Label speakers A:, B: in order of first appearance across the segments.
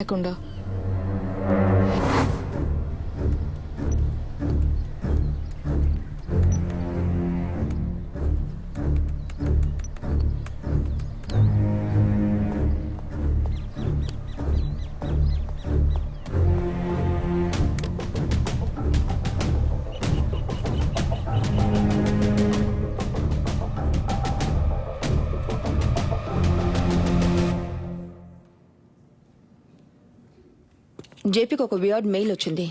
A: లేకుండా
B: జేపీకి ఒక వియర్డ్ మెయిల్ వచ్చింది.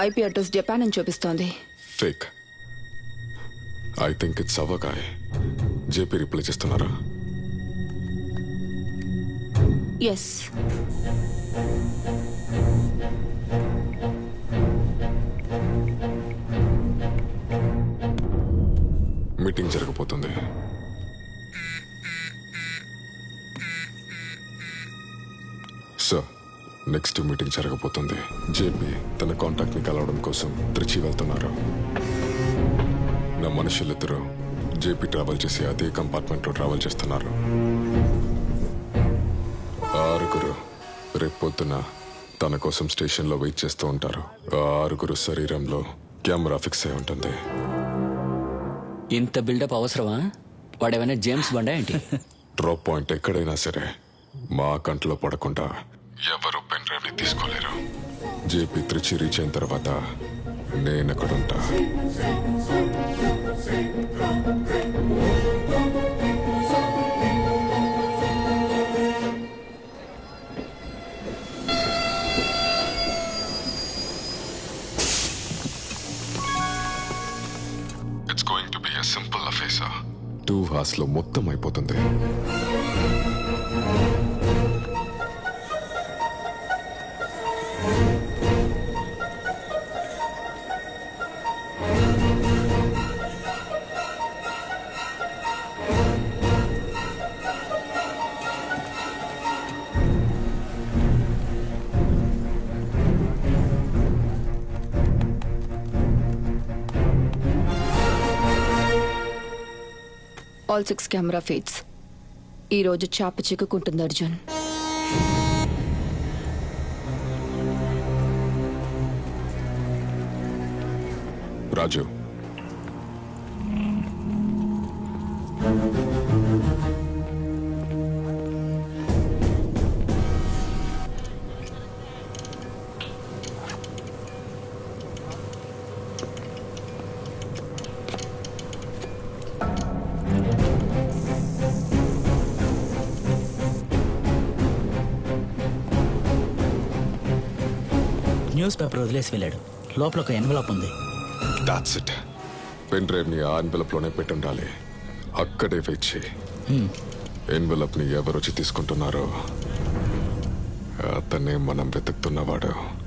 B: ఐపీ అడ్రస్ జపాన్ అని చూపిస్తోంది.
C: ఫేక్ ఐ థింక్ ఇట్స్ అవగాయ్ జేపీ రిప్లై చేస్తున్నారా?
B: ఎస్
C: మీటింగ్ జరగబోతుంది. నెక్స్ట్ మీటింగ్ జరగబోతుంది. జేపీ తన కాంటాక్ట్ని కలవడం కోసం త్రిచి వెళ్తున్నారు. నా మనుషులిద్దరూ జేపీ ట్రావెల్ చేసి అదే కంపార్ట్మెంట్లో ట్రావెల్ చేస్తున్నారు. ఆరుగురు రేపు పొద్దున తన కోసం స్టేషన్లో వెయిట్ చేస్తూ ఉంటారు. ఆరుగురు శరీరంలో కెమెరా ఫిక్స్ అయి ఉంటుంది.
D: ఇంత బిల్డప్ అవసరమా? వాడేమైనా జేమ్స్ బండా ఏంటి?
C: డ్రాప్ పాయింట్ ఎక్కడైనా సరే మా కంట్లో పడకుండా ఎవరు ని తీసుకోలేరు. జేపీ త్రిచి రీచ్ అయిన తర్వాత నేను అక్కడుంటా it's going to be a simple అఫేసా two హార్స్లో మొత్తం అయిపోతుంది.
B: ఆల్ సిక్స్ కెమెరా ఫీడ్స్ ఈరోజు చేప చాప చిక్కుకుంటుంది అర్జున్.
C: రాజు.
E: న్యూస్ పేపర్ వదిలేసి వెళ్ళాడు. లోపల ఒక ఎన్వలప్ ఉంది.
C: దాట్స్ ఇట్ పెన్ డ్రైవ్ని ఆ పెట్టి ఉండాలి అక్కడే వెయిట్ చేయి. ఎన్వెలప్ని ఎవరు వచ్చి తీసుకుంటున్నారో అతనే మనం వెతుకుతున్నవాడు.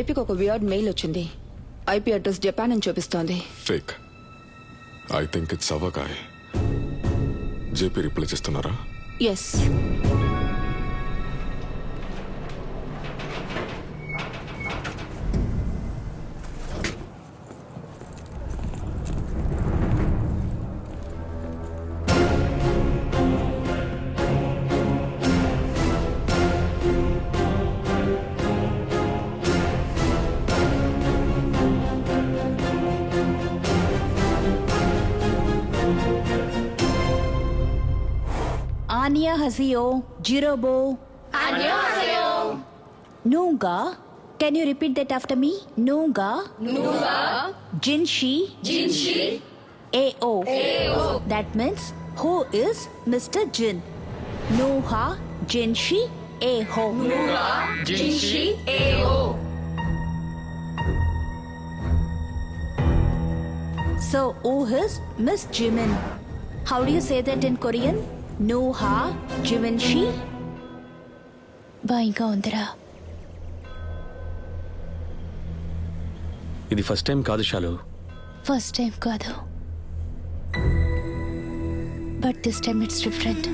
B: జేపీకి ఒక వియర్డ్ మెయిల్ వచ్చింది. ఐపీ అడ్రస్ జపాన్ అని చూపిస్తోంది.
C: ఫేక్ ఐ థింక్ ఇట్స్ అవగాయ్ జేపీ రిప్లై చేస్తున్నారా?
B: Yes
F: Annyeonghaseyo, Jirobo. Annyeonghaseyo. Nunga. Can you repeat that after me? Nunga. Nunga. Jinshi. Jinshi. AO. AO. That means who is Mr. Jin? Nuha. Jinshi. Aho. Nuha. Jinshi. Aho. So who is Miss Jimin? How do you say that in Korean? Givenchy? బా ఇంకా ఉందిరా.
A: ఇది first time కాదు షాలు.
F: First time కాదు. But this time it's different.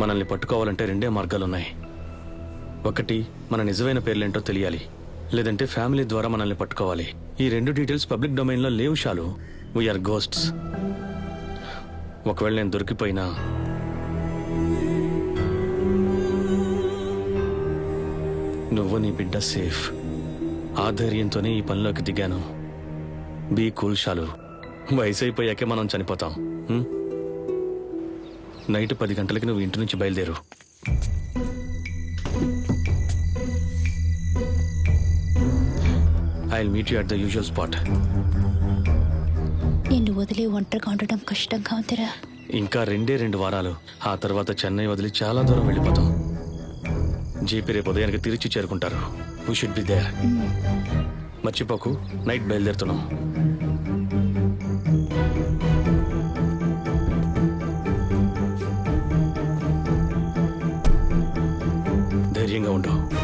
A: మనల్ని పట్టుకోవాలంటే రెండే మార్గాలున్నాయి. ఒకటి మన నిజమైన పేర్లేంటో తెలియాలి. లేదంటే ఫ్యామిలీ ద్వారా మనల్ని పట్టుకోవాలి. ఈ రెండు డీటెయిల్స్ పబ్లిక్ డొమైన్లో లేవు షాలు. వీఆర్ గోస్ట్స్ ఒకవేళ నేను దొరికిపోయినా నువ్వు నీ బిడ్డ సేఫ్. ఆ ధైర్యంతోనే ఈ పనిలోకి దిగాను. బీ కూల్ షాలు. వయసు అయిపోయాకే మనం చనిపోతాం. నైట్ పది గంటలకి నువ్వు ఇంటి నుంచి బయలుదేరు. I meet you at the usual spot
F: వదిలి ఒంటరిగా ఉండడం కష్టంగా ఉందిరా.
A: ఇంకా రెండే రెండు వారాలు. ఆ తర్వాత చెన్నై వదిలి చాలా దూరం వెళ్ళిపోతాం. జీపీ రేపు ఉదయానికి తిరిచి చేరుకుంటారు. వీ షుడ్ బి దేర్ మర్చిపోకు. నైట్ బయలుదేరుతున్నాం. ధైర్యంగా ఉండవు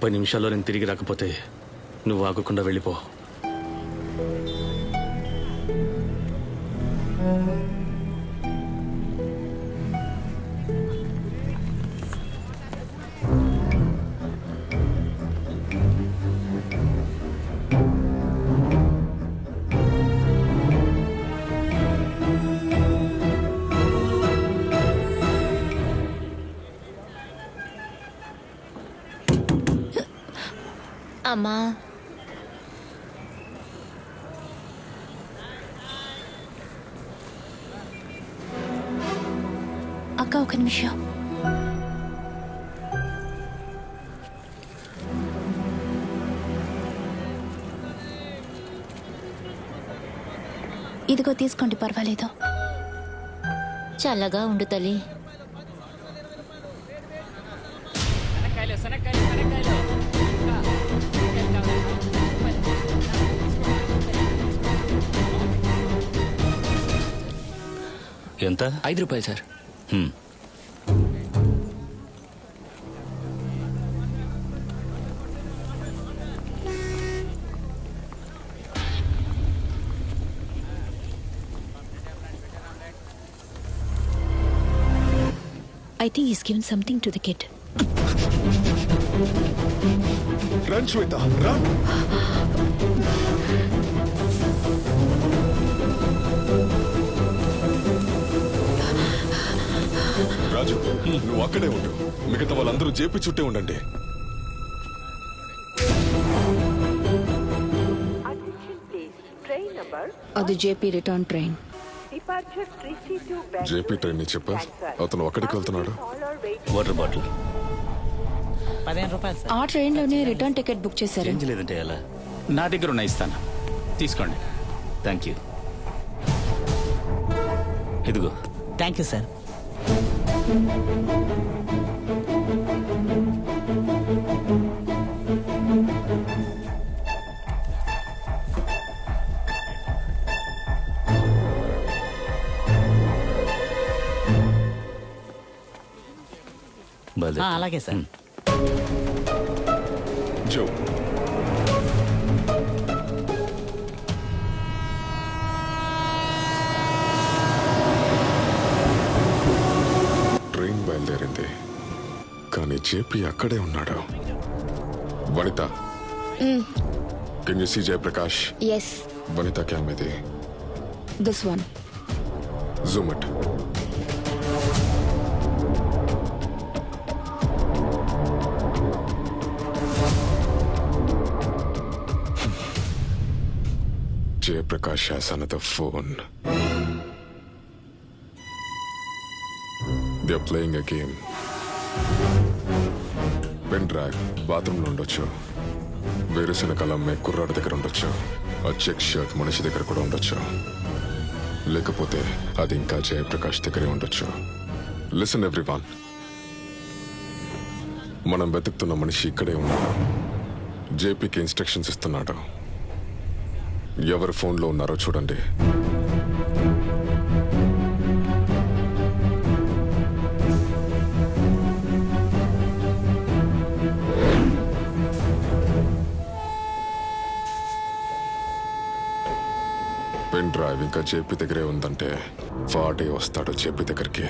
A: ముప్పై నిమిషాల్లో నేను తిరిగి రాకపోతే నువ్వు ఆగకుండా వెళ్ళిపో.
F: అమ్మా. అక్క ఒక నిమిషం. ఇదిగో తీసుకోండి పర్వాలేదు.
G: చల్లగా ఉండు తల్లి.
A: ఎంత?
D: ఐదు రూపాయలు sir.
A: Hmm.
F: I think is given something to the kid
C: run Shweta run Raju నువ్వు అక్కడే ఉండు. మిగతా వాళ్ళందరూ జేపీ చుట్టే ఉండండి.
B: అది జేపీ రిటర్న్ ట్రైన్.
C: జేపీ ట్రైన్ని చెప్పా? అతను ఒక్కడికి వెళ్తున్నాడు.
A: వాటర్ బాటిల్
E: పదిహేను రూపాయలు సార్
B: ఆ ట్రైన్లోనే రిటర్న్ టికెట్ బుక్ చేశారు.
H: చేంజ్ లేదంటే ఎలా? నా దగ్గర ఉన్న ఇస్తాను. తీసుకోండి. థ్యాంక్ యూ ఇదిగో.
E: థ్యాంక్ యూ సార్ అలాగే సార్.
C: జో. బయలుదేరింది. కానీ జేపీ అక్కడే ఉన్నాడు. Vanitha. Can you see Jayaprakash?
B: Yes
C: Vanitha cam ఇది.
B: This one
C: zoom it Jayaprakash has another phone. They are playing a game pen drive బాత్రూంలో ఉండొచ్చు వేరుశనకాల అమ్మే కుర్రాడి దగ్గర ఉండొచ్చు ఆ చెక్ షర్ట్ మనిషి దగ్గర కూడా ఉండొచ్చు లేకపోతే అది ఇంకా జయప్రకాష్ దగ్గరే ఉండొచ్చు లిసన్ ఎవ్రీవాన్ మనం వెతుకుతున్న మనిషి ఇక్కడే ఉన్నాడు జేపీకి ఇన్స్ట్రక్షన్స్ ఇస్తున్నాడు ఎవరు ఫోన్లో ఉన్నారో చూడండి డ్రైవింగ్ డ్రైవ్ ఇంకా దగ్గరే ఉందంటే వాడే వస్తాడు జేపీ దగ్గరికి.